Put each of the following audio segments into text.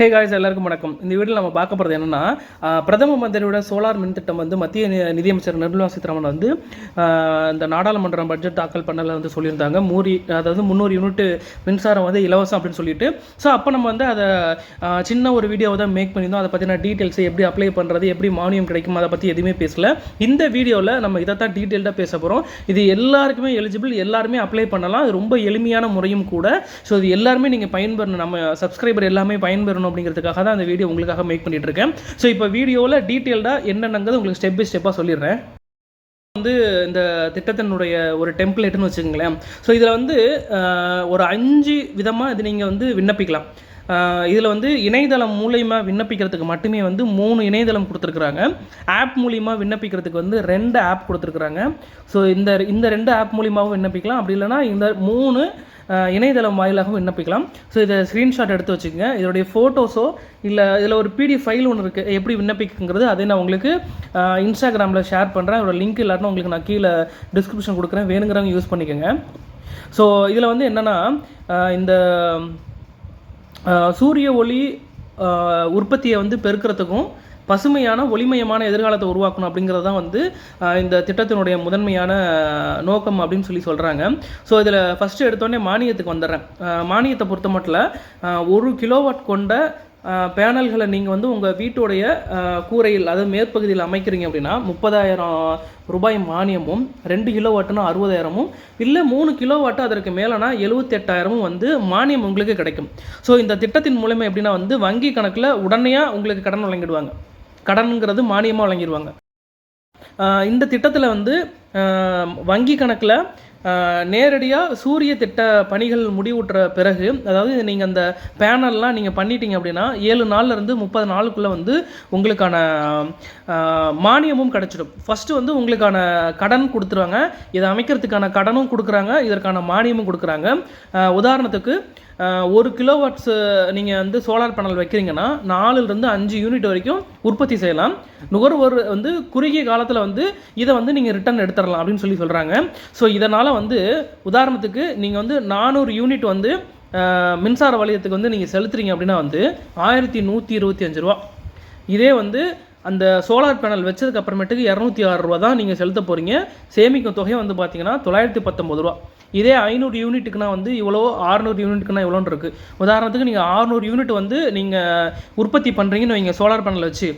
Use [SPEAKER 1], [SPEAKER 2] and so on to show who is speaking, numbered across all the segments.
[SPEAKER 1] Hey guys எல்லாருக்கும் வணக்கம். இந்த வீடியோவில் நம்ம பார்க்க போகிறது என்னென்னா பிரதம மந்திரியோட சோலார் மின் திட்டம் வந்து மத்திய நி- நிதியமைச்சர் நிர்மலா சீதாராமன் வந்து இந்த நாடாளுமன்றம் பட்ஜெட் தாக்கல் பண்ணல வந்து சொல்லியிருந்தாங்க. மூரி அதாவது முந்நூறு யூனிட் மின்சாரம் வந்து இலவசம் அப்படின்னு சொல்லிட்டு. ஸோ அப்போ நம்ம வந்து அதை சின்ன ஒரு வீடியோவை தான் மேக் பண்ணியிருந்தோம். அதை பற்றின டீட்டெயில்ஸ் எப்படி அப்ளை பண்ணுறது எப்படி மானியம் கிடைக்கும் அதை பற்றி எதுவுமே பேசல. இந்த வீடியோவில் நம்ம இதை தான் டீட்டெயில்டாக பேச போகிறோம் இது எல்லாருக்குமே எலிஜிபிள் எல்லாருமே அப்ளை பண்ணலாம். அது ரொம்ப எளிமையான முறையும் கூட. ஸோ இது எல்லாருமே நீங்கள் பயன்பெறணும். நம்ம சப்ஸ்கிரைபர் எல்லாமே பயன்பெறணும் அப்படிங்கிறதுக்காக தான் அந்த வீடியோ உங்களுக்காக மேக் பண்ணிட்டு இருக்கேன் ஸோ இப்போ வீடியோவில் டீட்டெயில்டாக என்னென்னங்கிறது உங்களுக்கு ஸ்டெப் பை ஸ்டெப்பாக சொல்லிடுறேன். வந்து இந்த திட்டத்தினுடைய ஒரு டெம்ப்ளேட்னு வச்சுக்கோங்களேன். ஸோ இதில் வந்து ஒரு அஞ்சு விதமாக இது நீங்கள் வந்து விண்ணப்பிக்கலாம். இதில் வந்து இணையதளம் மூலயமா விண்ணப்பிக்கிறதுக்கு மட்டுமே வந்து மூணு இணையதளம் கொடுத்துருக்குறாங்க. ஆப் மூலிமா விண்ணப்பிக்கிறதுக்கு வந்து ரெண்டு ஆப் கொடுத்துருக்குறாங்க. ஸோ இந்த இந்த ரெண்டு ஆப் மூலியமாகவும் விண்ணப்பிக்கலாம். அப்படி இல்லைன்னா இந்த மூணு இணையதளம் வாயிலாகவும் விண்ணப்பிக்கலாம். ஸோ இதை ஸ்க்ரீன்ஷாட் எடுத்து வச்சுக்கோங்க. இதோடைய ஃபோட்டோஸோ இல்லை இதில் ஒரு பிடிஎஃப் ஃபைல் ஒன்று இருக்குது எப்படி விண்ணப்பிக்குங்கிறது அதை நான் உங்களுக்கு இன்ஸ்டாகிராமில் ஷேர் பண்ணுறேன் ஒரு லிங்க் இல்லாட்டினா உங்களுக்கு நான் கீழே டிஸ்கிரிப்ஷன் கொடுக்குறேன். வேணுங்கிறவங்க யூஸ் பண்ணிக்கோங்க. ஸோ இதில் வந்து என்னென்னா இந்த சூரிய ஒளி உற்பத்தியை வந்து பெருக்கிறதுக்கும் பசுமையான ஒளிமயமான எதிர்காலத்தை உருவாக்கணும் அப்படிங்கிறது தான் வந்து இந்த திட்டத்தினுடைய முதன்மையான நோக்கம் அப்படின்னு சொல்லி சொல்கிறாங்க ஸோ இதில் ஃபஸ்ட்டு எடுத்தோடனே மானியத்துக்கு வந்துடுறேன். மானியத்தை பொறுத்த மட்டும் ஒரு கிலோவாட் கொண்ட பேனல்களை நீங்கள் வந்து உங்கள் வீட்டுடைய கூரையில் அதாவது மேற்பகுதியில் அமைக்கிறீங்க அப்படின்னா முப்பதாயிரம் ரூபாய் மானியமும் ரெண்டு கிலோ வாட்டுனா அறுபதாயிரமும் இல்லை மூணு கிலோ வாட்டு அதற்கு மேலேனா எழுபத்தெட்டாயிரமும் வந்து மானியம் உங்களுக்கு கிடைக்கும். ஸோ இந்த திட்டத்தின் மூலயமா எப்படின்னா வந்து வங்கி கணக்கில் உடனேயாக உங்களுக்கு கடன் வழங்கிடுவாங்க. கடனுங்கிறது மானியமாக வழங்கிடுவாங்க. இந்த திட்டத்தில் வந்து வங்கி கணக்கில் நேரடியாக சூரிய திட்ட பணிகள் முடிவுற்ற பிறகு அதாவது நீங்கள் அந்த பேனல்லாம் நீங்கள் பண்ணிட்டீங்க அப்படின்னா ஏழு நாள்ல இருந்து முப்பது நாளுக்குள்ளே வந்து உங்களுக்கான மானியமும் கிடச்சிடும். ஃபஸ்ட்டு வந்து உங்களுக்கான கடன் கொடுத்துருவாங்க. இதை அமைக்கிறதுக்கான கடனும் கொடுக்குறாங்க. இதற்கான மானியமும் கொடுக்குறாங்க. உதாரணத்துக்கு ஒரு ஒரு கிலோவாட்ஸ் நீங்கள் வந்து சோலார் பேனல் வைக்கிறீங்கன்னா நாலுலேருந்து அஞ்சு யூனிட் வரைக்கும் உற்பத்தி செய்யலாம். நுகர்வோர் வந்து குறுகிய காலத்தில் வந்து இதை வந்து நீங்கள் ரிட்டர்ன் எடுத்துடலாம் அப்படின்னு சொல்லி சொல்கிறாங்க ஸோ இதனால் வந்து உதாரணத்துக்கு நீங்கள் வந்து நானூறு யூனிட் வந்து மின்சார வலயத்துக்கு வந்து நீங்கள் செலுத்துறீங்க அப்படின்னா வந்து ஆயிரத்தி நூற்றி இருபத்தி அஞ்சு ரூபா. இதே வந்து அந்த சோலார் பேனல் வச்சதுக்கு அப்புறமேட்டுக்கு இரநூத்தி ஆறு ரூபா தான் நீங்கள் செலுத்த போகிறீங்க சேமிக்கும் தொகை வந்து பார்த்தீங்கன்னா தொள்ளாயிரத்தி பத்தொம்பது ரூபா. இதே ஐநூறு யூனிட்டுக்குனா வந்து இவ்வளோ ஆறுநூறு யூனிட்டுக்குனா இவ்வளோன்னு இருக்குது உதாரணத்துக்கு நீங்கள் ஆறுநூறு யூனிட் வந்து நீங்கள் உற்பத்தி பண்ணுறீங்கன்னு வைங்க சோலார் பேனல் வச்சு.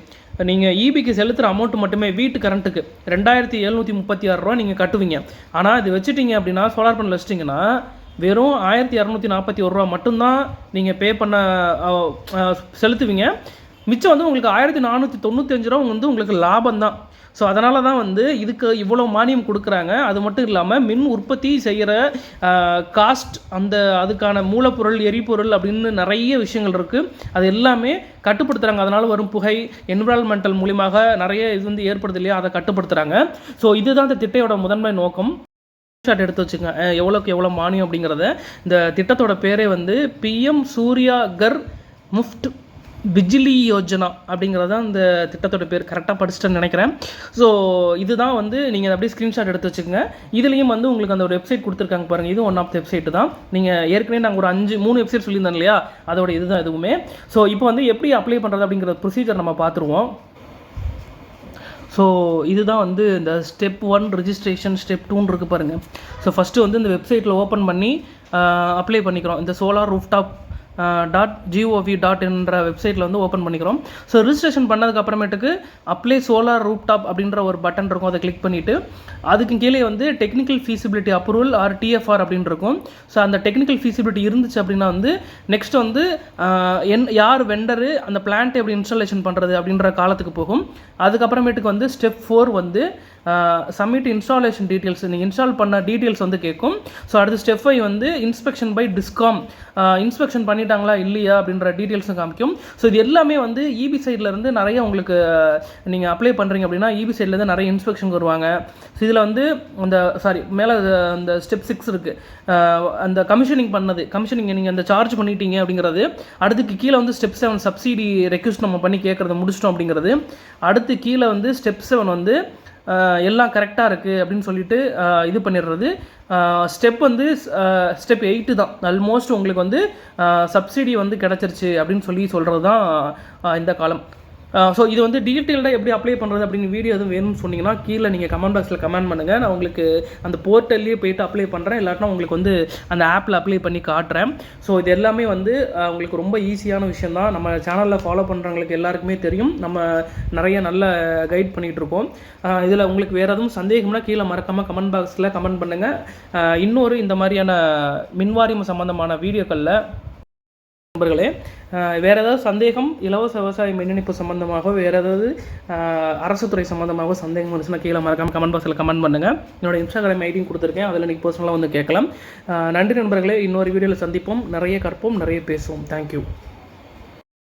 [SPEAKER 1] நீங்கள் ஈபிக்கு செலுத்துகிற அமௌண்ட் மட்டுமே வீட்டு கரண்ட்டுக்கு ரெண்டாயிரத்தி எழுநூற்றி முப்பத்தி ஆறு ரூபா நீங்கள் கட்டுவீங்க. ஆனால் இது வச்சுட்டீங்க அப்படின்னா சோலார் பேனல் வச்சிட்டிங்கன்னா வெறும் ஆயிரத்தி இரநூத்தி நாற்பத்தி ஒரு ரூபா மட்டும்தான் நீங்கள் பே பண்ண செலுத்துவீங்க. மிச்சம் வந்து உங்களுக்கு ஆயிரத்தி நானூற்றி தொண்ணூத்தஞ்சு ரூபா வந்து உங்களுக்கு லாபம் தான் ஸோ அதனால தான் வந்து இதுக்கு இவ்வளோ மானியம் கொடுக்குறாங்க. அது மட்டும் இல்லாமல் மின் உற்பத்தி செய்கிற காஸ்ட் அந்த அதுக்கான மூலப்பொருள் எரிபொருள் அப்படின்னு நிறைய விஷயங்கள் இருக்குது அது எல்லாமே கட்டுப்படுத்துகிறாங்க அதனால் வரும் புகை என்விரான்மெண்டல் மூலியமாக நிறைய இது வந்து ஏற்படுது இல்லையா? அதை கட்டுப்படுத்துகிறாங்க ஸோ இதுதான் இந்த திட்டையோட முதன்மை நோக்கம். ஷாட் எடுத்து வச்சுங்க. எவ்வளோக்கு எவ்வளோ மானியம் அப்படிங்கிறத. இந்த திட்டத்தோட பேரே வந்து பிஎம் சூர்யா கர் முஃப்ட் பிஜ்லி யோஜனா அப்படிங்கிறது தான் இந்த திட்டத்தோட பேர் கரெக்டாக படிச்சிட்டேன்னு நினைக்கிறேன். ஸோ இதுதான் வந்து நீங்கள் அப்படியே ஸ்க்ரீன்ஷாட் எடுத்து வச்சுக்கோங்க. இதுலேயும் வந்து உங்களுக்கு அந்த ஒரு வெப்சைட் கொடுத்துருக்காங்க பாருங்கள் இது ஒன் ஆஃப் த வெப்சைட்டு தான். நீங்கள் ஏற்கனவே நாங்கள் ஒரு அஞ்சு மூணு வெப்சைட் சொல்லியிருந்தோம் இல்லையா? அதோட இதுதான் எதுவுமே. ஸோ இப்போ வந்து எப்படி அப்ளை பண்ணுறது அப்படிங்கிற ப்ரொசீஜர் நம்ம பார்த்துருவோம். ஸோ இதுதான் வந்து இந்த ஸ்டெப் ஒன் ரிஜிஸ்ட்ரேஷன் ஸ்டெப் டூன்னு இருக்குது பாருங்கள் ஸோ ஃபஸ்ட்டு வந்து இந்த வெப்சைட்டில் ஓப்பன் பண்ணி அப்ளை பண்ணிக்கிறோம். இந்த solar rooftop dot G O V dot என்ற வெப்சைட்டில் வந்து ஓப்பன் பண்ணிக்கிறோம். ஸோ ரிஜிஸ்ட்ரேஷன் பண்ணதுக்கு அப்புறமேட்டுக்கு அப்ளை சோலார் ரூப்டாப் அப்படின்ற ஒரு பட்டன் இருக்கும். அதை கிளிக் பண்ணிவிட்டு அதுக்கு கீழே வந்து technical feasibility approval or DFR அப்படின்னு இருக்கும். ஸோ அந்த டெக்னிக்கல் ஃபீசிபிலிட்டி இருந்துச்சு அப்படின்னா வந்து நெக்ஸ்ட் வந்து என் யார் வெண்டரு அந்த பிளான்ட் எப்படி இன்ஸ்டாலேஷன் பண்ணுறது அப்படின்ற காலத்துக்கு போகும். அதுக்கப்புறமேட்டுக்கு வந்து ஸ்டெப் ஃபோர் வந்து சப்மிட் இன்ஸ்டாலேஷன் டீட்டெயில்ஸ் நீங்கள் இன்ஸ்டால் பண்ண டீட்டெயில்ஸ் வந்து கேட்கும் ஸோ அடுத்த ஸ்டெப் ஃபைவ் வந்து இன்ஸ்பெக்ஷன் பை டிஸ்காம் இன்ஸ்பெக்ஷன் பண்ணிட்டாங்களா இல்லையா அப்படின்ற டீட்டெயில்ஸும் காமிக்கும். ஸோ இது எல்லாமே வந்து இபி இருந்து நிறைய உங்களுக்கு நீங்கள் அப்ளை பண்ணுறீங்க அப்படின்னா இபி இருந்து நிறைய இன்ஸ்பெக்ஷன் வருவாங்க. ஸோ இதில் வந்து அந்த சாரி மேலே அந்த ஸ்டெப் சிக்ஸ் இருக்குது அந்த கமிஷனிங் பண்ணது. கமிஷனிங் நீங்கள் அந்த சார்ஜ் பண்ணிட்டீங்க அப்படிங்கிறது. அடுத்துக்கு கீழே வந்து ஸ்டெப் செவன் சப்சிடி ரெக்வஸ்ட் நம்ம பண்ணி கேட்குறத முடிச்சிட்டோம் அப்படிங்கிறது. அடுத்து கீழே வந்து ஸ்டெப் செவன் வந்து எல்லாம் கரெக்டாக இருக்குது அப்படின்னு சொல்லிட்டு இது பண்ணிடுறது. ஸ்டெப் வந்து ஸ்டெப் எயிட்டு தான். ஆல்மோஸ்ட் உங்களுக்கு வந்து சப்சிடி வந்து கிடச்சிருச்சு அப்படின்னு சொல்லி சொல்கிறது தான் இந்த காலம். ஸோ இது வந்து டீட்டெயில்டாக எப்படி அப்ளை பண்ணுறது அப்படின்னு வீடியோ எதுவும் வேணும்னு சொன்னீங்கன்னா கீழே நீங்கள் கமெண்ட் பாக்ஸில் கமெண்ட் பண்ணுங்கள் நான் உங்களுக்கு அந்த போர்ட்டல்லையே போயிட்டு அப்ளை பண்ணுறேன் இல்லாட்டினா உங்களுக்கு வந்து அந்த ஆப்பில் அப்ளை பண்ணி காட்டுறேன். ஸோ இது எல்லாமே வந்து உங்களுக்கு ரொம்ப ஈஸியான விஷயம் தான். நம்ம சேனலில் ஃபாலோ பண்ணுறவங்களுக்கு எல்லாருக்குமே தெரியும். நம்ம நிறைய நல்ல கைட் பண்ணிகிட்டு இருக்கோம். இதில் உங்களுக்கு வேறு எதுவும் சந்தேகம்னா கீழே மறக்காமல் கமெண்ட் பாக்ஸில் கமெண்ட் பண்ணுங்கள் இன்னொரு இந்த மாதிரியான மின்வாரியம் சம்மந்தமான வீடியோக்களில் நண்பர்களே வேறு ஏதாவது சந்தேகம் இலவச விவசாய மின் இணைப்பு சம்பந்தமாக வேறு ஏதாவது அரசு துறை சம்பந்தமாக சந்தேகம் இருந்துச்சுன்னா கீழே மறக்காம கமெண்ட் பாக்ஸில் கமெண்ட் பண்ணுங்க. என்னோட இன்ஸ்டாகிராம் ஐடியும் கொடுத்துருக்கேன். அதில் நீங்கள் பர்சனலாக வந்து கேட்கலாம். நன்றி நண்பர்களே. இன்னொரு வீடியோவில் சந்திப்போம். நிறைய கற்போம் நிறைய பேசுவோம். தேங்க்யூ